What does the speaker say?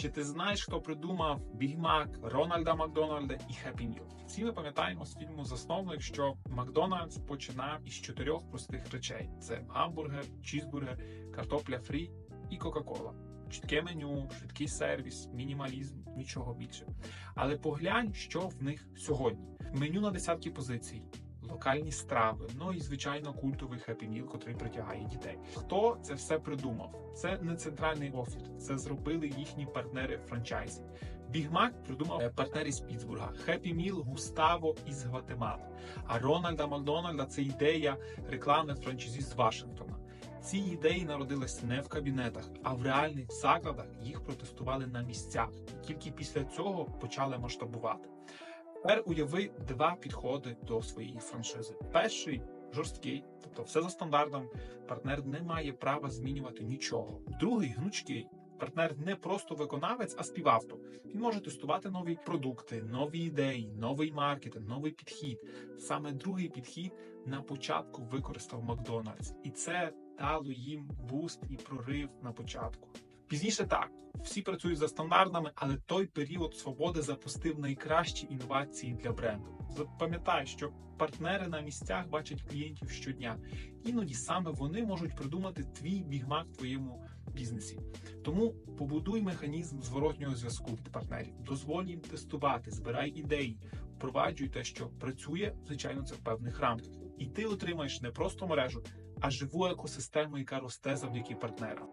Чи ти знаєш, хто придумав Біг Мак, Рональда Макдональда і Happy Meal? Всі ми пам'ятаємо з фільму Засновник, що Макдональдс починав із чотирьох простих речей: це гамбургер, чізбургер, картопля фрі і Кока-Кола. Чітке меню, швидкий сервіс, мінімалізм, нічого більше. Але поглянь, що в них сьогодні: меню на десятки позицій. Локальні страви, ну і звичайно культовий Meal, котрий притягає дітей. Хто це все придумав? Це не центральний офіс, це зробили їхні партнери франчайзі. Біг Мак придумав е, партнер із Пітсбурга, Happy Meal Густаво із Гватемали. А Рональда Макдональда це ідея реклами франчайзі з Вашингтона. Ці ідеї народились не в кабінетах, а в реальних закладах їх протестували на місцях. Тільки після цього почали масштабувати. Тепер уяви два підходи до своєї франшизи. Перший жорсткий, тобто все за стандартом. Партнер не має права змінювати нічого. Другий гнучкий. Партнер не просто виконавець, а співавтор. Він може тестувати нові продукти, нові ідеї, новий маркетинг, новий підхід. Саме другий підхід на початку використав Макдональдс, і це дало їм буст і прорив на початку. Пізніше так, всі працюють за стандартами, але той період свободи запустив найкращі інновації для бренду. Запам'ятай, що партнери на місцях бачать клієнтів щодня. Іноді саме вони можуть придумати твій бігмак в твоєму бізнесі. Тому побудуй механізм зворотнього зв'язку від партнерів, дозволь їм тестувати, збирай ідеї, впроваджуй те, що працює, звичайно, це в певних рамках. І ти отримаєш не просто мережу, а живу екосистему, яка росте завдяки партнерам.